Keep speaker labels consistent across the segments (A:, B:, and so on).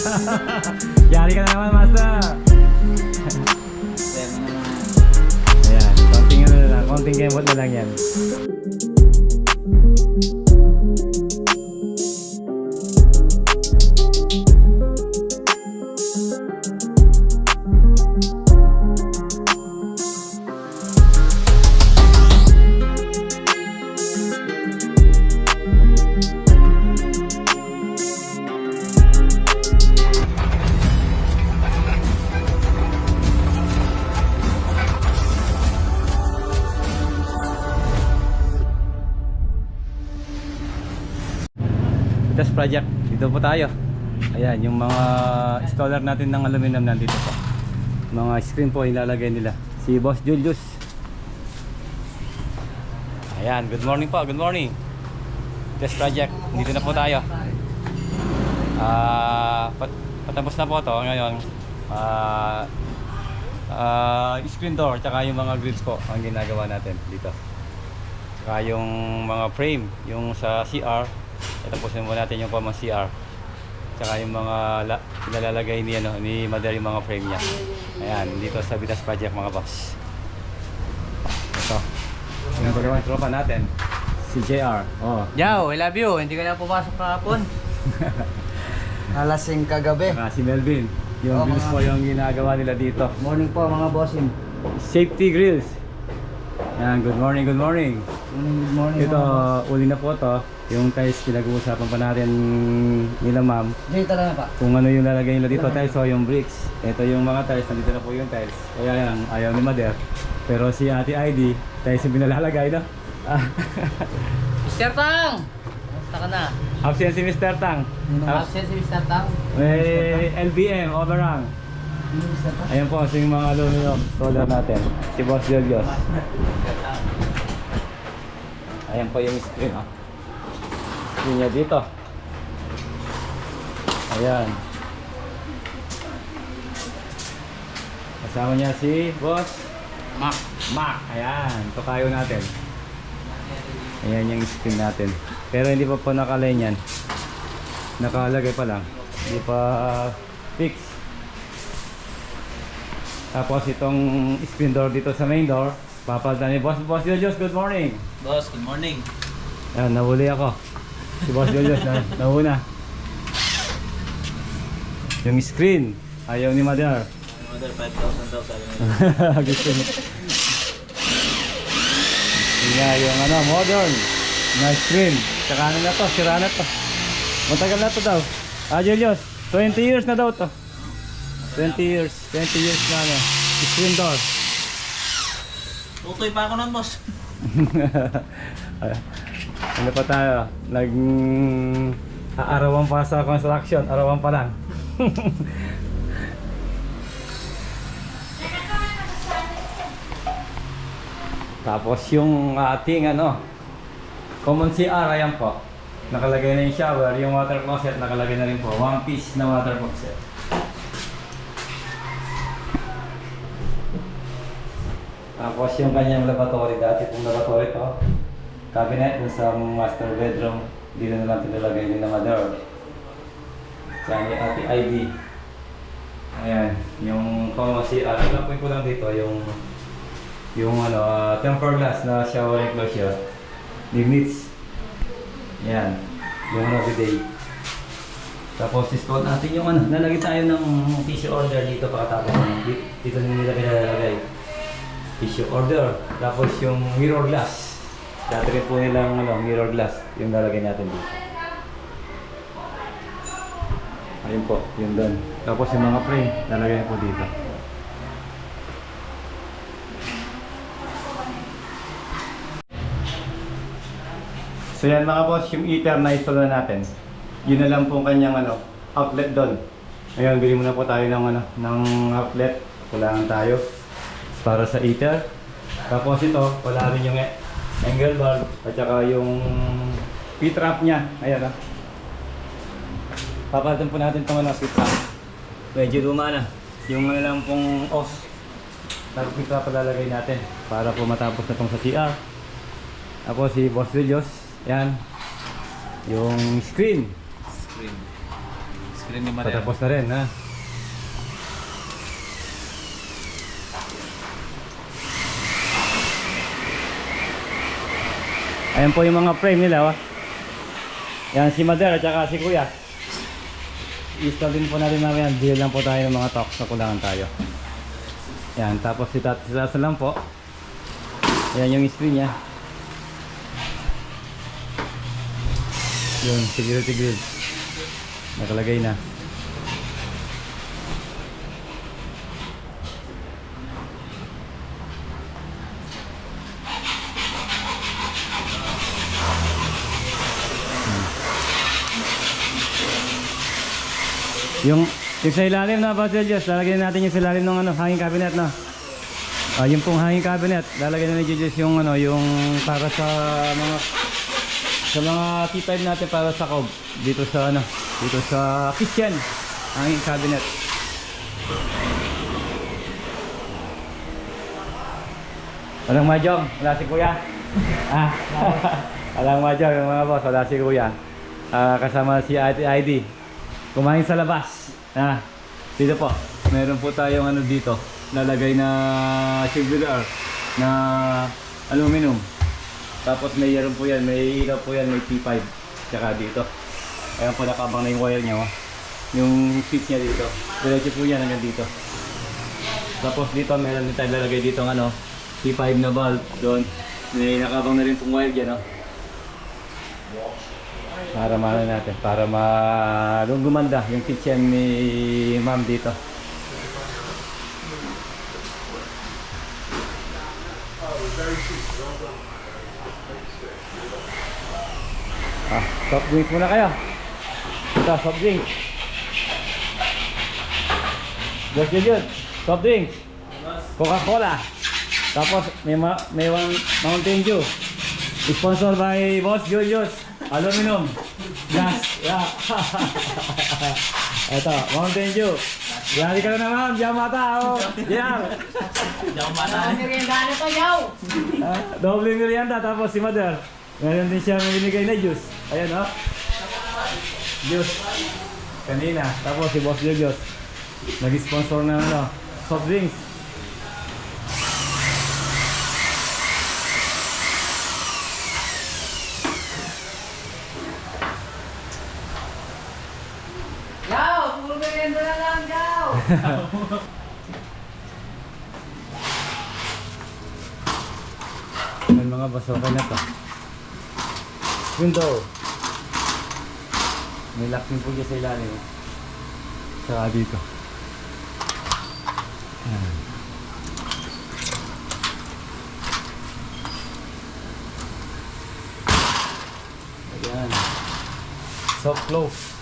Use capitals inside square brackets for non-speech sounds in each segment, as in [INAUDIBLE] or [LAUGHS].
A: [LAUGHS] Yari ka na naman, Master. Ayan, konting ano na lang, konting kemot na lang yan. Project. Dito po tayo. Ayan, yung mga installer natin ng aluminum nandito po. Mga screen po ilalagay nila. Si Boss Julius. Ayan, good morning po. Good morning. Test project. Dito na po tayo. Ah, pat patapos na po to ngayon. Ah, ah, screen door tsaka yung mga grills po ang ginagawa natin dito. Tsaka yung mga frame, yung sa CR, tapusin mo natin yung common CR. Tsaka yung mga la- nilalagay ni, ano, ni Mother yung mga frame niya. Ayan, dito sa Vitas Project mga boss. Ito. Yung dalawang tropa natin. Si JR. Oh.
B: Yow, I love you. Hindi ka na pumasok kahapon. [LAUGHS]
C: Alasing kagabi.
A: Saka si Melvin. Yung
C: Oo,
A: grills
C: mga-
A: po yung ginagawa nila dito.
C: Morning po mga bossing.
A: Safety grills. Ayan, good morning, good morning.
C: Morning, good morning.
A: Ito, uli na po to. Yung tiles, pinag-uusapan pa natin nila ma'am.
C: Dito lang pa.
A: Kung ano yung lalagay nila dito, tiles o yung bricks. Ito yung mga tiles, nandito na po yung tiles. Kaya yan, ayaw ni Mader. Pero si Ate ID, tiles yung pinalalagay, no? [LAUGHS] Ah,
B: Mr. Tang! Basta ka na.
A: Absent si Mr. Tang. Ah,
B: Absent si Mr. Tang.
A: May LBM, overrun. Ayan po, so yung mga aluminum solar natin. Si Boss Julius. Ayan po yung screen, oh. Screen niya dito. Ayan. Kasama niya si Boss
B: Mac.
A: Mac. Ayan, tukayo natin. Ayan yung screen natin. Pero hindi pa po nakalay yan. Nakalagay pa lang. Hindi pa fix. Tapos itong screen door dito sa main door, papalitan ni Boss Boss Julius. Good morning.
B: Boss, good morning.
A: Ayan, nahuli ako. Si Boss Julius na nahuna. Yung screen, ayaw ni Mother.
B: Another 5,000 daw sabi nila. [LAUGHS]
A: Gusto niya. Yung ano, modern na screen. Tsaka ano na to, sira na to. Matagal na to daw. Ah, Julius, 20 years na daw to. 20 years, 20 years na ano, screen door.
B: Tutoy pa ako nun, boss. [LAUGHS]
A: Ano pa tayo? Nag... Aarawan pa sa construction, arawan pa lang. [LAUGHS] Tapos yung ating ano, common CR, ayan po. Nakalagay na yung shower, yung water closet nakalagay na rin po. One piece na water closet. Tapos yung kanyang lavatory, dati pong lavatory to. Cabinet dun sa master bedroom. Dito na lang tinalagay ni na mother. Sa ni Ate ID. Ayan, yung common CR. Ang ko lang dito, yung yung ano, ah, tempered glass na shower enclosure. Limits. Yan. Yung ano bidet. Tapos install natin yung ano, nalagay tayo ng tissue order dito pagkatapos di- dito nila pinalagay. Tissue order. Tapos yung mirror glass. Dati rin po nilang ano, mirror glass yung lalagay natin dito. Ayun po, yung doon. Tapos yung mga frame, lalagay po dito. So yan mga boss, yung heater na install na natin. Yun na lang po ang kanyang ano, outlet doon. Ngayon, bili muna po tayo ng ano, ng outlet. Kulangan tayo para sa heater. Tapos ito, wala rin yung angle bulb at saka yung P-trap niya. Ayan ah. Papalitan po natin itong ano, P-trap. Medyo luma na. Yung ano lang pong os. tapos ito pa palalagay natin para po matapos na tong sa CR. Ako si Boss Julius. Yan. Yung screen.
B: Screen. Screen ni Maria.
A: Patapos na rin ha. Ayan po yung mga frame nila. Oh. Yan si Mader at si Kuya. I-install din po natin mamaya. Deal lang po tayo ng mga talks na kulangan tayo. Yan, tapos si Tat si Tat lang po. Ayan yung screen niya. Yung security grid. Nakalagay na. Yung, yung sa ilalim na Boss Julius, lalagyan natin yung sa ilalim ng ano, hanging cabinet na. Ah, yung pong hanging cabinet, lalagyan na ni Julius yung ano, yung para sa mga sa mga T5 natin para sa cob dito sa ano, dito sa kitchen, hanging cabinet. Walang mahjong, wala si kuya. [LAUGHS] Ah, [LAUGHS] walang mahjong yung mga boss, wala si kuya. Ah, kasama si Ate ID. Kumain sa labas. Ah, dito po. Meron po tayong ano dito, lalagay na tubular na aluminum. Tapos may meron po yan, may ilaw po yan, may T5. Tsaka dito. Ayan po nakabang na yung wire niya. Oh. Yung switch niya dito. Diretso po yan hanggang dito. Tapos dito meron din tayo lalagay dito ng ano, T5 na valve doon. May nakabang na rin pong wire dyan. Oh. Para maano natin, para ma gumanda yung kitchen ni ma'am dito. Ah, soft drink muna kayo. Ito, soft drink. Just yun yun. Soft drink. Coca-Cola. Tapos may, ma may one Mountain Dew. Sponsored by Boss Julius. Aluminum. Gas. Yeah. [LAUGHS] Ito, Mountain Dew. Yari ka na naman, Yamata. Oh. Yeah.
B: Diyan mata.
C: Merienda to, yaw!
A: Ah, doble merienda tapos si Mother. Meron din siya binigay na juice. Ayan oh. Juice. Kanina. Tapos si Boss Julius. Nag-sponsor ng ano, soft drinks.
C: Yaw! Puro merienda na lang,
A: May mga baso okay na to. Window. May lock po dyan sa ilalim. Saka dito. Ayan. Ayan. Soft close.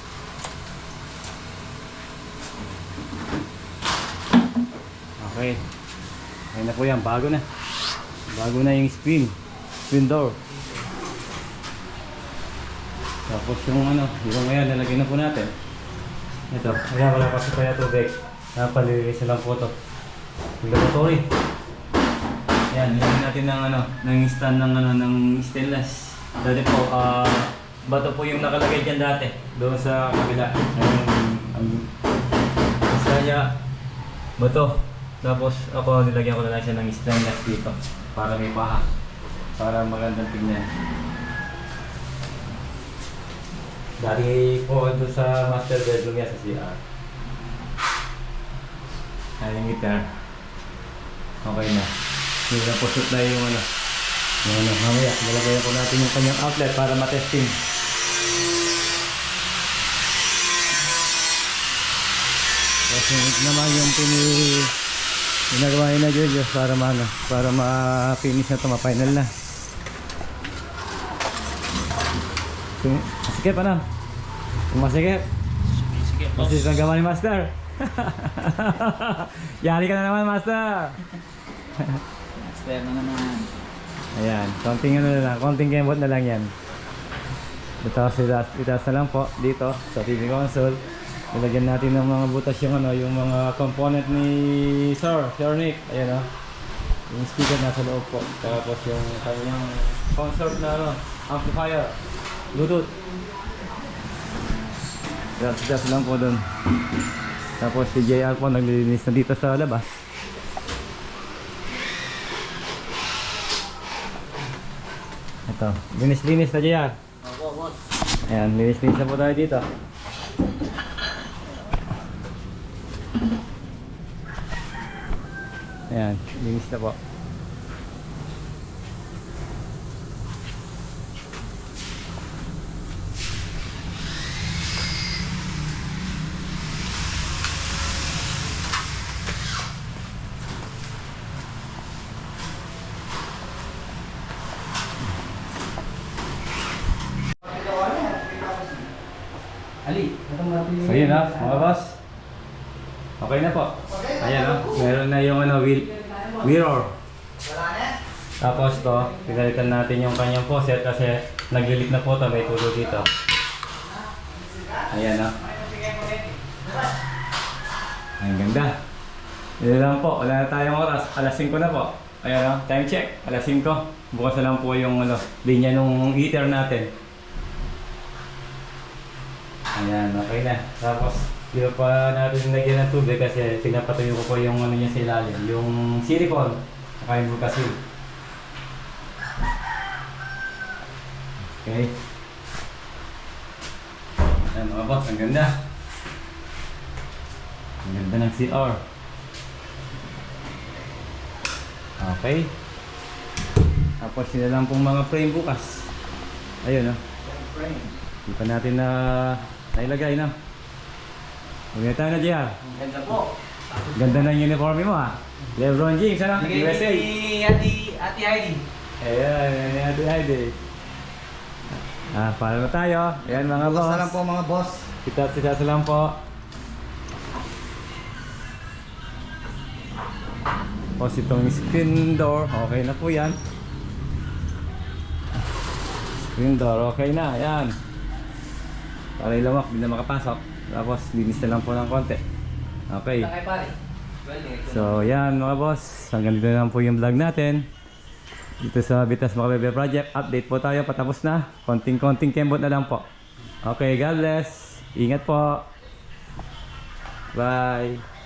A: Okay. Ayun na po yan. Bago na. Bago na yung screen. Screen door. Tapos yung ano, yung ngayon, lalagyan na po natin. Ito, ayan, wala pa sa kaya tubig. Napalilinis na lang po ito. Yung laboratory. Ayan, nilagyan natin ng ano, ng stand ng ano, ng stainless. Dati po, ah, bato po yung nakalagay dyan dati. Doon sa kabila. Ayun, ang, ang saya, bato. Tapos ako nilagyan ko na lang siya ng stainless dito para may paha. Para magandang tingnan. Dati po doon sa master bedroom niya sa CR. Ay, yung guitar. Okay na. Yung napusot na yung ano. Yung ano, mamaya, nilagayan ko natin yung kanyang outlet para matesting. Kasi naman yung pini ginagawa niya na Julius para maano, para ma-finish na to, ma-final na. Masikip ano? Masikip,
B: Sige, boss.
A: masikip ang gawa ni Master. [LAUGHS] Yari ka na naman, Master. [LAUGHS]
C: Master na naman.
A: Ayan, konting ano na lang, konting kembot na lang yan. Ito, itaas, itaas na lang po dito sa TV console. Ilagyan natin ng mga butas yung ano, yung mga component ni Sir, Sir Nick. Ayan o. Yung speaker nasa loob po. Tapos yung kanyang consort na ano, amplifier. Bluetooth. Just lang po dun. Tapos si JR po naglilinis na dito sa labas. Ito, linis-linis na JR.
C: Opo, boss.
A: Ayan, linis-linis na po tayo dito. Ayan, linis na po.
C: Ali,
A: So yun na, mga boss. Okay na po. Ayan o, meron na yung ano, wheel, mirror. Tapos to, pinalitan natin yung kanyang faucet kasi naglilik na po to, may tulo dito. Ayan o. Ang ganda. Yun lang po, wala na tayong oras. Alas 5 na po. Ayan o, time check. Alas 5. Bukas na lang po yung ano, linya nung heater natin. Ayan, okay na. Tapos, di pa natin lagyan ng tubig kasi pinapatuyo ko po yung ano niya sa ilalim. Yung silicone, saka yung bukasil. Okay. Ayan mga boss, ang ganda. Ang ganda ng CR. Okay. Tapos sila lang pong mga frame bukas. Ayun, oh. Hindi pa natin na nailagay na. Huwag tayo na, JR.
C: Ang ganda po.
A: Ganda ng uniforme mo ha. Lebron James, ano?
C: Bigay
A: USA.
C: ni Ate, Ate Heidi.
A: Ayan, ayan, ayan, ayan, ayan. Ah, para na tayo. Ayan mga boss.
D: Bukas na lang po mga boss.
A: Kita sisa lang po. Tapos itong screen door, okay na po yan. Screen door, okay na, yan. Para ilamak, hindi na makapasok. Tapos linis na lang po ng konti. Okay. So yan mga boss, hanggang dito lang po yung vlog natin. Dito sa Vitas Makabebe Project, update po tayo, patapos na. Konting-konting kembot na lang po. Okay, God bless. Ingat po. Bye.